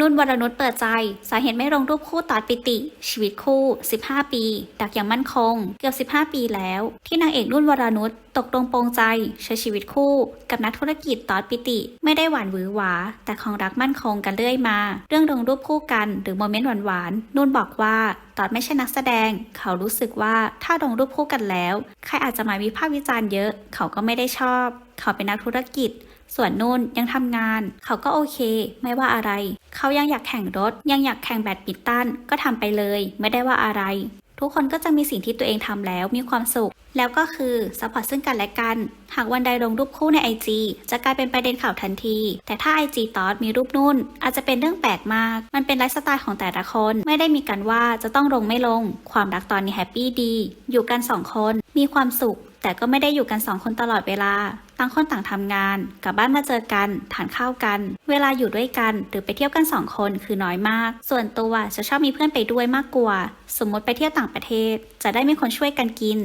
นุ่นวรนุชเปิดใจ สาเหตุไม่ลงรูปคู่ตอดปิติ ชีวิตคู่ 15 ปี ดักอย่างมั่นคง เกือบ 15 ปีแล้ว ที่นางเอกนุ่นวรนุชตกลงปรงใจใช้ชีวิตคู่ กับนักธุรกิจตอดปิติ ไม่ได้หวานหวือหวา แต่ของรักมั่นคงกันเรื่อยมา เรื่องลงรูปคู่กัน หรือโมเมนต์หวานๆนุ่นบอกว่า ตอนไม่ใช่นักแสดง เขารู้สึกว่าถ้าลงรูปคู่กันแล้ว ใครอาจจะมาวิพากษ์วิจารณ์เยอะ เขาก็ไม่ได้ชอบ เขาเป็นนักธุรกิจ ส่วนนุ่นยังทำงาน เขาก็โอเค ไม่ว่าอะไร เขายังอยากแข่งรถ ยังอยากแข่งแบดมินตันก็ทำไปเลย ไม่ได้ว่าอะไร ทุกคนก็จะมีสิ่งที่ตัวเองทำแล้วมีความสุข แล้วก็คือซัพพอร์ตซึ่งกันและกัน หากวันใดลงรูปคู่ใน IG จะกลายเป็นประเด็นข่าวทันที แต่ถ้า IG ตอดมีรูปนุ่น อาจจะเป็นเรื่องแปลกมาก มันเป็นไลฟ์สไตล์ของแต่ละคน ไม่ได้มีกันว่าจะต้องลงไม่ลง ความรักตอนนี้แฮปปี้ดี อยู่กันสองคน มีความสุข แต่ก็ไม่ได้อยู่กันสองคนตลอดเวลา ต่างคนต่างทำงาน กลับบ้านมาเจอกัน ทานข้าวกัน เวลาอยู่ด้วยกัน หรือไปเที่ยวกันสองคนคือน้อยมาก ส่วนตัวจะชอบมีเพื่อนไปด้วยมากกว่า สมมติไปเที่ยวต่างประเทศ จะได้มีคนช่วยกันกิน